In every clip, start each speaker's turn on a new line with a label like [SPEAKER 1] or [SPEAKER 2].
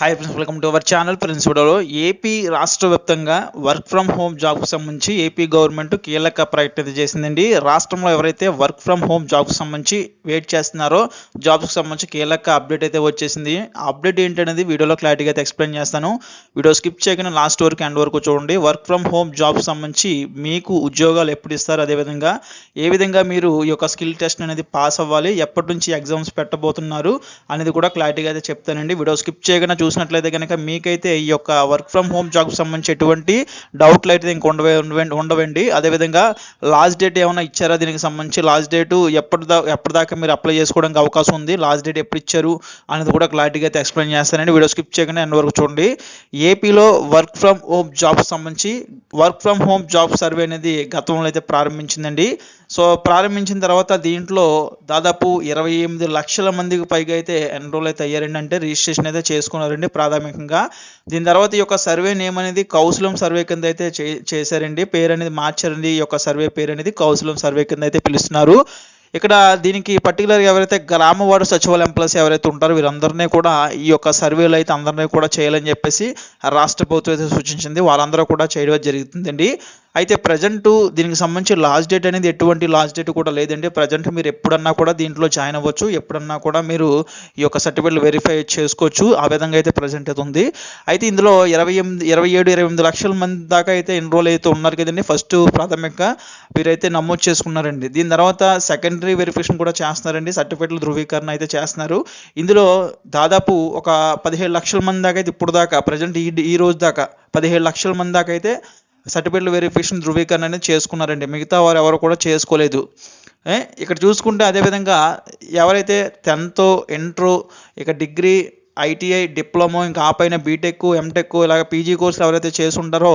[SPEAKER 1] Hi friends welcome to our channel friends వీడియోలో AP రాష్ట్ర వ్యాప్తంగా వర్క్ ఫ్రమ్ హోమ్ జాబ్కి సంబంధించి ఏపీ గవర్నమెంట్ కీలక ప్రకటన చేసిందండి. రాష్ట్రంలో ఎవరైతే వర్క్ ఫ్రమ్ హోమ్ జాబ్కి సంబంధించి వెయిట్ చేస్తున్నారో జాబ్కు సంబంధించి కీలక అప్డేట్ అయితే వచ్చేసింది. అప్డేట్ ఏంటనేది వీడియోలో క్లారిటీగా అయితే ఎక్స్ప్లెయిన్ చేస్తాను. వీడియో స్కిప్ చేయకుండా లాస్ట్ వరకు ఎండ్ వరకు చూడండి. వర్క్ ఫ్రమ్ హోమ్ జాబ్కి సంబంధించి మీకు ఉద్యోగాలు ఎప్పుడు ఇస్తారు? అదేవిధంగా ఏ విధంగా మీరు ఈ యొక్క స్కిల్ టెస్ట్ అనేది పాస్ అవ్వాలి? ఎప్పటి నుంచి ఎగ్జామ్స్ పెట్టబోతున్నారు? అనేది కూడా క్లారిటీగా అయితే చెప్తానండి. వీడియో స్కిప్ చేయకుండా చూసినట్లయితే కనుక మీకైతే ఈ యొక్క వర్క్ ఫ్రమ్ హోమ్ జాబ్కి సంబంధించి ఎటువంటి డౌట్లు అయితే ఇంక ఉండవండి- ఉండవండి. అదేవిధంగా లాస్ట్ డేట్ ఏమైనా ఇచ్చారా దీనికి సంబంధించి? లాస్ట్ డేట్ ఎప్పటిదా ఎప్పటిదాకా మీరు అప్లై చేసుకోవడానికి అవకాశం ఉంది? లాస్ట్ డేట్ ఎప్పుడు ఇచ్చారు అనేది కూడా క్లారిటీగా అయితే ఎక్స్ప్లెయిన్ చేస్తానండి. వీడియో స్కిప్ చేయకుండా ఎన్ని వరకు చూడండి. ఏపీలో వర్క్ ఫ్రమ్ హోమ్ జాబ్స్ సంబంధించి work from home job survey అనేది గతంలో అయితే ప్రారంభించిందండి. సో ప్రారంభించిన తర్వాత దీంట్లో దాదాపు ఇరవై ఎనిమిది లక్షల మందికి పైగా అయితే ఎన్రోల్ అయితే అయ్యారండి. అంటే రిజిస్ట్రేషన్ అయితే చేసుకున్నారండి ప్రాథమికంగా. దీని తర్వాత ఈ యొక్క సర్వే నేమ్ అనేది కౌశలం సర్వే కింద అయితే చే- చేశారండి. పేరు అనేది మార్చారండి. ఈ యొక్క సర్వే పేరు అనేది కౌశలం సర్వే కింద అయితే పిలుస్తున్నారు. ఇక్కడ దీనికి పర్టికులర్గా ఎవరైతే గ్రామ వార్డు సచివాలయం ఎంప్లాయీస్ ఎవరైతే ఉంటారో వీరందరినీ కూడా ఈ యొక్క సర్వేలు అయితే అందరినీ కూడా చేయాలని చెప్పేసి రాష్ట్ర ప్రభుత్వం అయితే సూచించింది. వాళ్ళందరూ కూడా చేయడం జరుగుతుందండి అయితే ప్రజెంట్ దీనికి సంబంధించి లాస్ట్ డేట్ అనేది ఎటువంటి లాస్ట్ డేట్ కూడా లేదండి. ప్రజెంట్ మీరు ఎప్పుడన్నా కూడా దీంట్లో జాయిన్ అవ్వచ్చు. ఎప్పుడన్నా కూడా మీరు ఈ యొక్క సర్టిఫికేట్ వెరిఫై చేసుకోవచ్చు. ఆ విధంగా అయితే ప్రజెంట్ అయితే ఉంది. అయితే ఇందులో ఇరవై ఎనిమిది ఇరవై ఏడు ఇరవై ఎనిమిది లక్షల మంది దాకా అయితే ఎన్రోల్ అయితే ఉన్నారు కదండి. ఫస్ట్ ప్రాథమికంగా వీరైతే నమోదు చేసుకున్నారండి. దీని తర్వాత సెకండరీ వెరిఫికేషన్ కూడా చేస్తున్నారండి. సర్టిఫికేట్ల ధృవీకరణ అయితే చేస్తున్నారు. ఇందులో దాదాపు ఒక పదిహేడు లక్షల మంది దాకా అయితే ఇప్పుడు దాకా ప్రజెంట్ ఈ ఈ రోజు దాకా పదిహేడు లక్షల మంది దాకా అయితే సర్టిఫికెట్ వెరిఫికేషన్ ధృవీకరణ అనేది చేసుకున్నారండి. మిగతా వారు ఎవరు కూడా చేసుకోలేదు. ఇక్కడ చూసుకుంటే అదేవిధంగా ఎవరైతే టెన్త్ ఇంటర్ ఇక డిగ్రీ ఐటీఐ డిప్లొమో ఇంకా ఆ పైన బీటెక్ ఎంటెక్ ఇలాగ పీజీ కోర్సులు ఎవరైతే చేసి ఉంటారో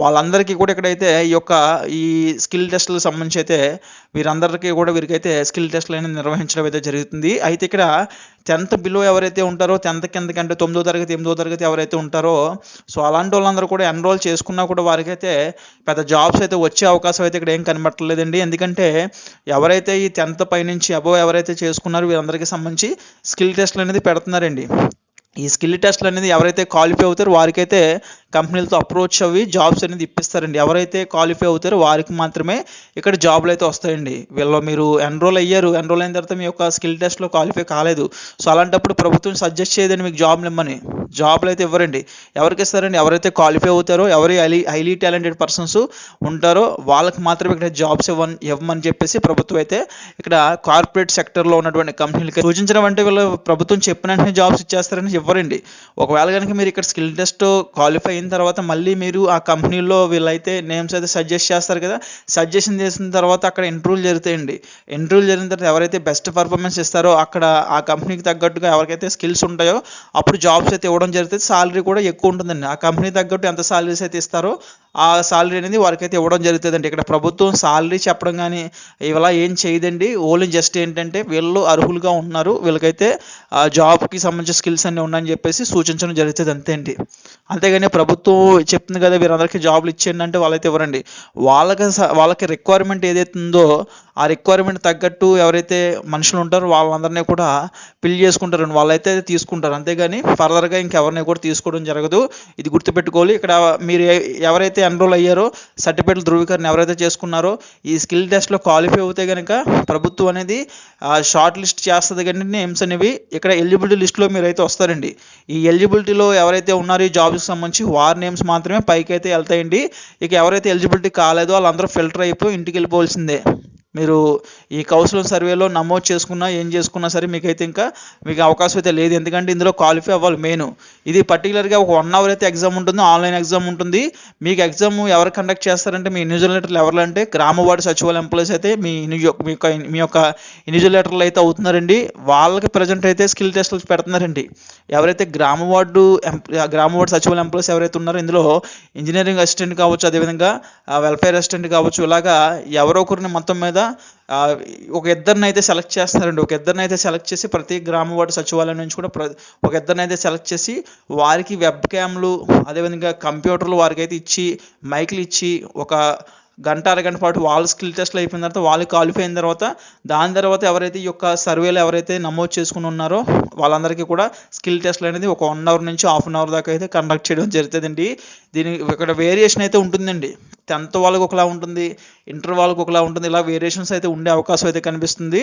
[SPEAKER 1] వాళ్ళందరికీ కూడా ఇక్కడైతే ఈ యొక్క ఈ స్కిల్ టెస్ట్లకు సంబంధించి అయితే వీరందరికీ కూడా వీరికైతే స్కిల్ టెస్ట్లు అనేది నిర్వహించడం అయితే జరుగుతుంది. అయితే ఇక్కడ టెన్త్ బిలో ఎవరైతే ఉంటారో టెన్త్ కిందకి అంటే తొమ్మిదో తరగతి ఎనిమిదో తరగతి ఎవరైతే ఉంటారో సో అలాంటి వాళ్ళందరూ కూడా ఎన్రోల్ చేసుకున్నా కూడా వారికైతే పెద్ద జాబ్స్ అయితే వచ్చే అవకాశం అయితే ఇక్కడ ఏం కనబట్టలేదండి ఎందుకంటే ఎవరైతే ఈ టెన్త్ పైనుంచి అబోవ్ ఎవరైతే చేసుకున్నారో వీరందరికీ సంబంధించి స్కిల్ టెస్ట్లు అనేది పెడుతున్నారండి. ఈ స్కిల్ టెస్ట్లు అనేది ఎవరైతే క్వాలిఫై అవుతారో వారికైతే కంపెనీలతో అప్రోచ్ అవి జాబ్స్ అనేది ఇప్పిస్తారండి. ఎవరైతే క్వాలిఫై అవుతారో వారికి మాత్రమే ఇక్కడ జాబ్లు అయితే వస్తాయండి. వీళ్ళు మీరు ఎన్రోల్ అయ్యారు ఎన్రోల్ అయిన తర్వాత మీ యొక్క స్కిల్ టెస్ట్లో క్వాలిఫై కాలేదు. సో అలాంటప్పుడు ప్రభుత్వం సజెస్ట్ చేయదండి మీకు జాబ్లు ఇమ్మని. జాబ్లు అయితే ఇవ్వరండి. ఎవరికి ఇస్తారండి? ఎవరైతే క్వాలిఫై అవుతారో ఎవరి హైలీ హైలీ టాలెంటెడ్ పర్సన్స్ ఉంటారో వాళ్ళకి మాత్రమే ఇక్కడ జాబ్స్ ఇవ్వని ఇవ్వమని చెప్పేసి ప్రభుత్వం అయితే ఇక్కడ కార్పొరేట్ సెక్టర్లో ఉన్నటువంటి కంపెనీలకి సూచించడం అంటే వీళ్ళు ప్రభుత్వం చెప్పిన వెంటనే జాబ్స్ ఇచ్చేస్తారని ఇవ్వరండి. ఒకవేళ కనుక మీరు ఇక్కడ స్కిల్ టెస్ట్ క్వాలిఫై అయిన తర్వాత మళ్ళీ మీరు ఆ కంపెనీలో వీళ్ళైతే నేమ్స్ అయితే సజెస్ట్ చేస్తారు కదా. సజెషన్ చేసిన తర్వాత అక్కడ ఇంటర్వ్యూలు జరుగుతాయండి. ఇంటర్వ్యూలు జరిగిన తర్వాత ఎవరైతే బెస్ట్ పర్ఫార్మెన్స్ ఇస్తారో అక్కడ ఆ కంపెనీకి తగ్గట్టుగా ఎవరికైతే స్కిల్స్ ఉంటాయో అప్పుడు జాబ్స్ అయితే ఇవ్వడం జరుగుతుంది. సాలరీ కూడా ఎక్కువ ఉంటుందండి. ఆ కంపెనీ తగ్గట్టు ఎంత సాలరీస్ అయితే ఇస్తారో ఆ సాలరీ అనేది వారికైతే ఇవ్వడం జరుగుతుందండి. ఇక్కడ ప్రభుత్వం సాలరీ చెప్పడం కానీ ఇలా ఏం చేయదండి. ఓన్లీ జస్ట్ ఏంటంటే వీళ్ళు అర్హులుగా ఉన్నారు. వీళ్ళకైతే ఆ జాబ్కి సంబంధించిన స్కిల్స్ అన్నీ ఉన్నాయని చెప్పేసి సూచించడం జరుగుతుంది అంతే అండి. అంతేగాని ప్రభుత్వం చెప్తుంది కదా వీరందరికీ జాబ్లు ఇచ్చేయండి అంటే వాళ్ళైతే ఇవ్వరండి. వాళ్ళకి వాళ్ళకి రిక్వైర్మెంట్ ఏదైతే ఉందో ఆ రిక్వైర్మెంట్ తగ్గట్టు ఎవరైతే మనుషులు ఉంటారో వాళ్ళందరినీ కూడా ఫిల్ చేసుకుంటారండి. వాళ్ళైతే తీసుకుంటారు. అంతేగాని ఫర్దర్గా ఇంకెవరిని కూడా తీసుకోవడం జరగదు. ఇది గుర్తుపెట్టుకోవాలి. ఇక్కడ మీరు ఎవరైతే ఎన్రోల్ అయ్యారో సర్టిఫికేట్ ధృవీకరణ ఎవరైతే చేసుకున్నారో ఈ స్కిల్ టెస్ట్లో క్వాలిఫై అవుతే కనుక ప్రభుత్వం అనేది షార్ట్ లిస్ట్ చేస్తుంది కానీ నేమ్స్ అనేవి ఇక్కడ ఎలిజిబిలిటీ లిస్ట్లో మీరు అయితే వస్తారండి. ఈ ఎలిజిబిలిటీలో ఎవరైతే ఉన్నారో ఈ జాబ్స్కి సంబంధించి వారి నేమ్స్ మాత్రమే పైకి అయితే వెళ్తాయండి. ఇక ఎవరైతే ఎలిజిబిలిటీ కాలేదో వాళ్ళందరూ ఫిల్టర్ అయిపోయి ఇంటికి వెళ్ళిపోవాల్సిందే మీరు ఈ కౌన్సిలింగ్ సర్వేలో నమోదు చేసుకున్నా ఏం చేసుకున్నా సరే మీకైతే ఇంకా మీకు అవకాశం అయితే లేదు. ఎందుకంటే ఇందులో క్వాలిఫై అవ్వాలి మెయిన్ ఇది పర్టికులర్గా ఒక వన్ అవర్ అయితే ఎగ్జామ్ ఉంటుంది ఆన్లైన్ ఎగ్జామ్ ఉంటుంది. మీకు ఎగ్జామ్ ఎవరు కండక్ట్ చేస్తారంటే మీ ఇన్విజిలేటర్లు ఎవరు అంటే గ్రామ వార్డు సచివాలయ ఎంప్లాయీస్ అయితే మీ యొక్క మీ యొక్క మీ యొక్క ఇన్విజిలేటర్లు అయితే అవుతున్నారండి. వాళ్ళకి ప్రజెంట్ అయితే స్కిల్ టెస్ట్లు పెడుతున్నారండి. ఎవరైతే గ్రామ వార్డు ఎంప్- గ్రామ వార్డు సచివాలయ ఎంప్లాయీస్ ఎవరైతే ఉన్నారో ఇందులో ఇంజనీరింగ్ అసిస్టెంట్ కావచ్చు అదేవిధంగా వెల్ఫేర్ అసిస్టెంట్ కావచ్చు ఇలాగా ఎవరో ఒకరిని మొత్తం మీద ఆ, ఒక ఇద్దరిని అయితే సెలెక్ట్ చేస్తారండి ఒక ఇద్దరిని అయితే సెలెక్ట్ చేసి ప్రతి గ్రామ వార్డు సచివాలయం నుంచి కూడా ప్ర ఒక ఇద్దరిని అయితే సెలెక్ట్ చేసి వారికి వెబ్ క్యామ్లు అదేవిధంగా కంప్యూటర్లు వారికి అయితే ఇచ్చి మైక్లు ఇచ్చి ఒక గంట అరగంట పాటు వాళ్ళు స్కిల్ టెస్ట్లు అయిపోయిన తర్వాత వాళ్ళు క్వాలిఫై అయిన తర్వాత దాని తర్వాత ఎవరైతే ఈ యొక్క సర్వేలు ఎవరైతే నమోదు చేసుకుని ఉన్నారో వాళ్ళందరికీ కూడా స్కిల్ టెస్ట్లు అనేది ఒక వన్ అవర్ నుంచి హాఫ్ అన్ అవర్ దాకా అయితే కండక్ట్ చేయడం జరుగుతుందండి. దీని ఇక్కడ వేరియేషన్ అయితే ఉంటుందండి. టెన్త్ వాళ్ళకి ఒకలా ఉంటుంది ఇంటర్ వాళ్ళకి ఒకలా ఉంటుంది ఇలా వేరియేషన్స్ అయితే ఉండే అవకాశం అయితే కనిపిస్తుంది.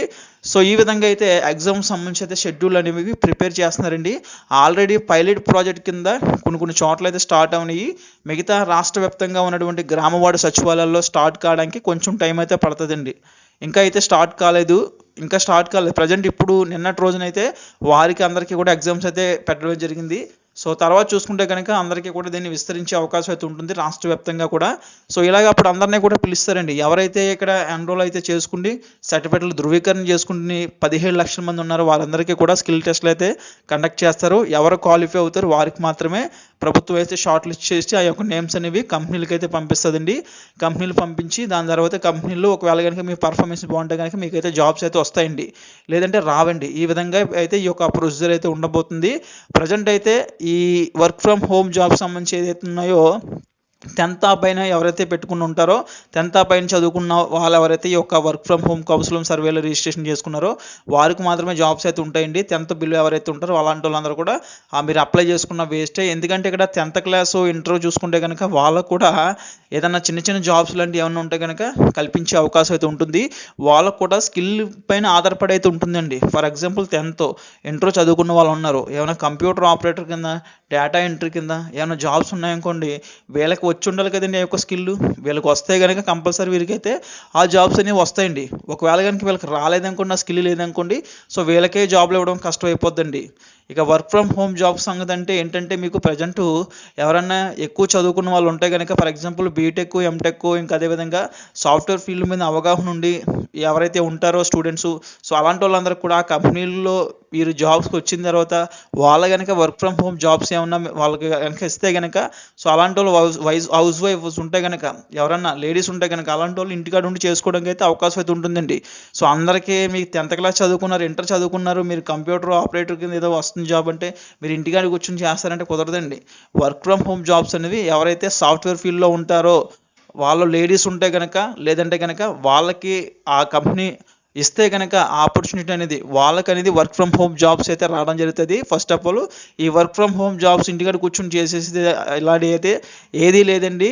[SPEAKER 1] సో ఈ విధంగా అయితే ఎగ్జామ్ సంబంధించి అయితే షెడ్యూల్ అనేవి ప్రిపేర్ చేస్తున్నారండి. ఆల్రెడీ పైలట్ ప్రాజెక్ట్ కింద కొన్ని కొన్ని చోట్ల అయితే స్టార్ట్ అవునాయి. మిగతా రాష్ట్ర వ్యాప్తంగా ఉన్నటువంటి గ్రామవాడ సచివాలయాల్లో స్టార్ట్ కావడానికి కొంచెం టైం అయితే పడుతుందండి. ఇంకా అయితే స్టార్ట్ కాలేదు. ఇంకా స్టార్ట్ కాలేదు. ప్రజెంట్ ఇప్పుడు నిన్నటి రోజునైతే వారికి అందరికీ కూడా ఎగ్జామ్స్ అయితే పెట్టడం జరిగింది. సో తర్వాత చూసుకుంటే కనుక అందరికీ కూడా దీన్ని విస్తరించే అవకాశం అయితే ఉంటుంది రాష్ట్ర వ్యాప్తంగా కూడా. సో ఇలాగ అప్పుడు అందరినీ కూడా పిలుస్తారండి. ఎవరైతే ఇక్కడ ఎన్రోల్ అయితే చేసుకుని సర్టిఫికెట్లు ధృవీకరణ చేసుకుని పదిహేడు లక్షల మంది ఉన్నారో వారందరికీ కూడా స్కిల్ టెస్ట్లు అయితే కండక్ట్ చేస్తారు. ఎవరు క్వాలిఫై అవుతారు వారికి మాత్రమే ప్రభుత్వం అయితే షార్ట్ లిస్ట్ చేసి ఆ యొక్క నేమ్స్ అనేవి కంపెనీలకి అయితే పంపిస్తుందండి. కంపెనీలు పంపించి దాని తర్వాత కంపెనీలో ఒకవేళ కనుక మీ పర్ఫార్మెన్స్ బాగుంటే కనుక మీకైతే జాబ్స్ అయితే వస్తాయండి. లేదంటే రావండి. ఈ విధంగా అయితే ఈ యొక్క ప్రొసీజర్ అయితే ఉండబోతుంది. ప్రజెంట్ అయితే ఈ వర్క్ ఫ్రమ్ హోమ్ జాబ్ సంబంధించి ఏదైతే ఉన్నాయో టెన్త్ ఆ పైన ఎవరైతే పెట్టుకుని ఉంటారో టెన్త్ ఆ పైన చదువుకున్న వాళ్ళు ఎవరైతే ఈ యొక్క వర్క్ ఫ్రమ్ హోమ్ కౌన్సిలింగ్ సర్వేలో రిజిస్ట్రేషన్ చేసుకున్నారో వారికి మాత్రమే జాబ్స్ అయితే ఉంటాయండి. టెన్త్ బిల్లు ఎవరైతే ఉంటారో అలాంటి వాళ్ళందరూ కూడా మీరు అప్లై చేసుకున్న వేస్టే. ఎందుకంటే ఇక్కడ టెన్త్ క్లాస్ ఇంటర్ చూసుకుంటే కనుక వాళ్ళకు కూడా ఏదైనా చిన్న చిన్న జాబ్స్ లాంటివి ఏమైనా ఉంటే కనుక కల్పించే అవకాశం అయితే ఉంటుంది. వాళ్ళకు కూడా స్కిల్ పైన ఆధారపడి అయితే ఉంటుందండి. ఫర్ ఎగ్జాంపుల్ టెన్త్ ఇంటర్ చదువుకున్న వాళ్ళు ఉన్నారు. ఏమైనా కంప్యూటర్ ఆపరేటర్ కింద డేటా ఎంట్రీ కింద ఏమైనా జాబ్స్ ఉన్నాయనుకోండి వీళ్ళకి వచ్చి ఉండాలి కదండి ఆ యొక్క స్కిల్. వీళ్ళకి వస్తే కనుక కంపల్సరీ వీరికైతే ఆ జాబ్స్ అనేవి వస్తాయండి. ఒకవేళ కనుక వీళ్ళకి రాలేదనుకోండి ఆ స్కిల్ లేదనుకోండి సో వీళ్ళకే జాబ్లు ఇవ్వడం కష్టం అయిపోద్దండి ఇక వర్క్ ఫ్రమ్ హోమ్ జాబ్ సంగతి అంటే ఏంటంటే మీకు ప్రజెంట్ ఎవరన్నా ఎక్కువ చదువుకున్న వాళ్ళు ఉంటే కనుక ఫర్ ఎగ్జాంపుల్ బీటెక్ ఎంటెక్ ఇంకా అదేవిధంగా సాఫ్ట్వేర్ ఫీల్డ్ మీద అవగాహన ఉండి ఎవరైతే ఉంటారో స్టూడెంట్స్ సో అలాంటి వాళ్ళందరూ కూడా ఆ కంపెనీల్లో వీరు జాబ్స్కి వచ్చిన తర్వాత వాళ్ళ కనుక వర్క్ ఫ్రమ్ హోమ్ జాబ్స్ ఏమన్నా వాళ్ళకి కనుక ఇస్తే కనుక సో అలాంటి వాళ్ళు హౌస్ వైజ్ హౌస్ వైఫ్స్ ఉంటే కనుక ఎవరన్నా లేడీస్ ఉంటే కనుక అలాంటి వాళ్ళు ఇంటికాడ ఉండి చేసుకోవడానికి అయితే అవకాశం అయితే ఉంటుందండి. సో అందరికీ మీకు టెన్త్ క్లాస్ చదువుకున్నారు ఇంటర్ చదువుకున్నారు మీరు కంప్యూటర్ ఆపరేటర్ కింద ఏదో వస్తుంది జాబ్ అంటే మీరు ఇంటికాడ కూర్చొని చేస్తారంటే కుదరదండి. వర్క్ ఫ్రమ్ హోమ్ జాబ్స్ అనేవి ఎవరైతే సాఫ్ట్వేర్ ఫీల్డ్లో ఉంటారో వాళ్ళు లేడీస్ ఉంటే కనుక లేదంటే కనుక వాళ్ళకి ఆ కంపెనీ ఇస్తే కనుక ఆపర్చునిటీ అనేది వాళ్ళకి అనేది వర్క్ ఫ్రమ్ హోమ్ జాబ్స్ అయితే రావడం జరుగుతుంది. ఫస్ట్ ఆఫ్ ఆల్ ఈ వర్క్ ఫ్రమ్ హోమ్ జాబ్స్ ఇంటికాడ కూర్చొని చేసేసి ఇలాంటి అయితే ఏదీ లేదండి.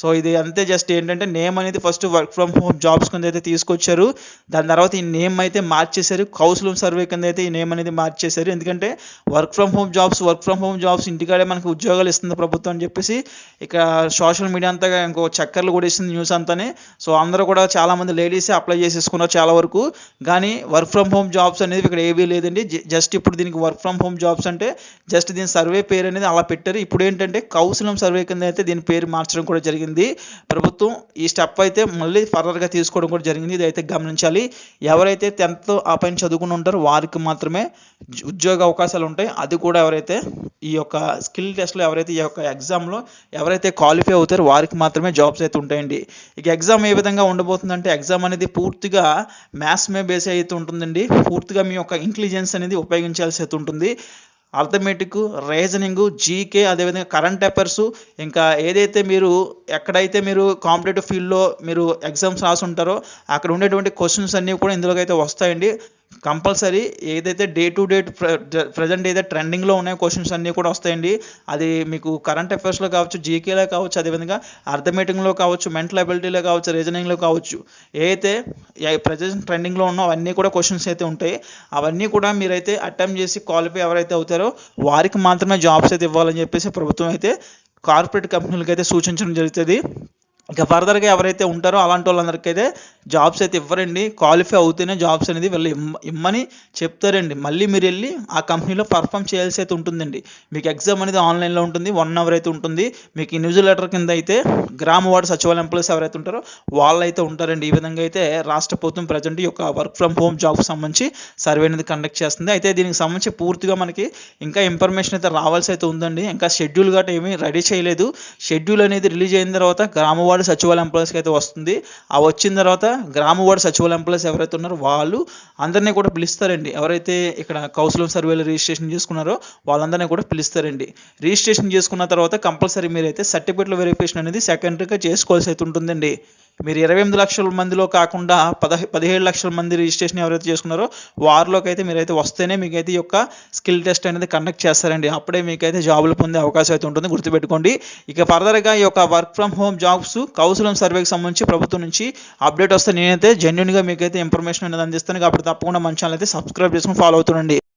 [SPEAKER 1] సో ఇది అంతే జస్ట్ ఏంటంటే నేమ్ అనేది first work from home jobs కింద అయితే తీసుకొచ్చారు. దాని తర్వాత ఈ నేమ్ అయితే మార్చేశారు. కౌన్సిలింగ్ సర్వే కింద అయితే ఈ నేమ్ అనేది మార్చేశారు. ఎందుకంటే work from home jobs work from home jobs ఇంటికాడే మనకు ఉద్యోగాలు ఇస్తుంది ప్రభుత్వం అని చెప్పేసి ఇక సోషల్ మీడియా అంతా ఇంకో చక్కర్లు కూడా ఇస్తుంది న్యూస్ అంతానే. సో అందరూ కూడా చాలామంది లేడీసే అప్లై చేసేసుకున్నారు చాలా వరకు. కానీ వర్క్ ఫ్రమ్ హోమ్ జాబ్స్ అనేది ఇక్కడ ఏవీ లేదండి. జస్ట్ ఇప్పుడు దీనికి వర్క్ ఫ్రమ్ హోమ్ జాబ్స్ అంటే జస్ట్ దీని సర్వే పేరు అనేది అలా పెట్టారు. ఇప్పుడు ఏంటంటే కౌసలం సర్వే కింద అయితే దీని పేరు మార్చడం కూడా జరిగింది. ప్రభుత్వం ఈ స్టెప్ అయితే మళ్ళీ ఫర్దర్గా తీసుకోవడం కూడా జరిగింది. ఇది అయితే గమనించాలి. ఎవరైతే టెన్త్ ఆ పైన చదువుకుని ఉంటారో వారికి మాత్రమే ఉద్యోగ అవకాశాలు ఉంటాయి. అది కూడా ఎవరైతే ఈ యొక్క స్కిల్ టెస్ట్లో ఎవరైతే ఈ యొక్క ఎగ్జామ్లో ఎవరైతే క్వాలిఫై అవుతారో వారికి మాత్రమే జాబ్స్ అయితే ఉంటాయండి. ఇక ఎగ్జామ్ ఏ విధంగా ఉండబోతుందంటే ఎగ్జామ్ అనేది పూర్తిగా మ్యాథ్స్ మే బేస్ అయితే ఉంటుందండి. పూర్తిగా మీ యొక్క ఇంటెలిజెన్స్ అనేది ఉపయోగించాల్సి అయితే ఉంటుంది. అర్థమెటిక్ రీజనింగ్ జీకే అదేవిధంగా కరెంట్ అఫైర్స్ ఇంకా ఏదైతే మీరు ఎక్కడైతే మీరు కాంపిటేటివ్ ఫీల్డ్లో మీరు ఎగ్జామ్స్ రాసి ఉంటారో అక్కడ ఉండేటువంటి క్వశ్చన్స్ అన్నీ కూడా ఇందులోకి అయితే వస్తాయండి. కంపల్సరీ ఏదైతే డే టు డే ప్రజెంట్ ఏదైతే ట్రెండింగ్లో ఉన్నాయో క్వశ్చన్స్ అన్నీ కూడా వస్తాయండి. అది మీకు కరెంట్ అఫైర్స్లో కావచ్చు జీకేలో కావచ్చు అదేవిధంగా అర్థమేటింగ్లో కావచ్చు మెంటల్ అబిలిటీలో కావచ్చు రీజనింగ్లో కావచ్చు ఏదైతే ప్రజెంట్ ట్రెండింగ్లో ఉన్నో అవన్నీ కూడా క్వశ్చన్స్ అయితే ఉంటాయి. అవన్నీ కూడా మీరైతే అటెంప్ట్ చేసి క్వాలిఫై ఎవరైతే అవుతారో వారికి మాత్రమే జాబ్స్ అయితే ఇవ్వాలని చెప్పేసి ప్రభుత్వం అయితే కార్పొరేట్ కంపెనీలకు అయితే సూచించడం జరుగుతుంది. ఇక ఫర్దర్గా ఎవరైతే ఉంటారో అలాంటి వాళ్ళందరికీ అయితే జాబ్స్ అయితే ఇవ్వరండి. క్వాలిఫై అవుతేనే జాబ్స్ అనేది వీళ్ళు ఇమ్మ ఇమ్మని చెప్తారండి. మళ్ళీ మీరు వెళ్ళి ఆ కంపెనీలో పర్ఫామ్ చేయాల్సి అయితే ఉంటుందండి. మీకు ఎగ్జామ్ అనేది ఆన్లైన్లో ఉంటుంది వన్ అవర్ అయితే ఉంటుంది. మీకు ఇండివిజువల్ లెటర్ కింద అయితే గ్రామ వార్డు సచివాలయ ఎంప్లాయీస్ ఎవరైతే ఉంటారో వాళ్ళు అయితే ఉంటారండి. ఈ విధంగా అయితే రాష్ట్ర ప్రభుత్వం ప్రజెంట్ ఈ యొక్క వర్క్ ఫ్రమ్ హోమ్ జాబ్ సంబంధించి సర్వే అనేది కండక్ట్ చేస్తుంది. అయితే దీనికి సంబంధించి పూర్తిగా మనకి ఇంకా ఇన్ఫర్మేషన్ అయితే రావాల్సి అయితే ఉందండి. ఇంకా షెడ్యూల్ గట్రా ఏమీ రెడీ చేయలేదు. షెడ్యూల్ అనేది రిలీజ్ అయిన తర్వాత గ్రామ వార్డు సచివాల ఎంప్లాయీస్కి అయితే వస్తుంది. ఆ వచ్చిన తర్వాత గ్రామ వార్డు సచివాలయ ఎంప్లాయీస్ ఎవరైతే ఉన్నారో వాళ్ళు అందరినీ కూడా పిలుస్తారండి. ఎవరైతే ఇక్కడ కౌన్సిలింగ్ సర్వేలో రిజిస్ట్రేషన్ చేసుకున్నారో వాళ్ళందరినీ కూడా పిలుస్తారండి. రిజిస్ట్రేషన్ చేసుకున్న తర్వాత కంపల్సరీ మీరైతే సర్టిఫికేట్ల వెరిఫికేషన్ అనేది సెకండరీగా చేసుకోవాల్సి అయితే ఉంటుందండి. మీరు ఇరవై ఎనిమిది లక్షల మందిలో కాకుండా పదహ పదిహేడు లక్షల మంది రిజిస్ట్రేషన్ ఎవరైతే చేసుకున్నారో వారిలోకి అయితే మీరైతే వస్తేనే మీకైతే ఈ యొక్క స్కిల్ టెస్ట్ అనేది కండక్ట్ చేస్తారండి. అప్పుడే మీకైతే జాబులు పొందే అవకాశం అయితే ఉంటుంది. గుర్తుపెట్టుకోండి. ఇక ఫర్దర్గా ఈ యొక్క work from home jobs Kaushalam సర్వేకి సంబంధించి ప్రభుత్వం నుంచి అప్డేట్ వస్తే నేనైతే జెన్యున్గా మీకైతే ఇన్ఫర్మేషన్ అనేది అందిస్తాను. కాబట్టి తప్పకుండా మన ఛానల్ అయితే సబ్స్క్రైబ్ చేసుకుని ఫాలో అవుతుండండి.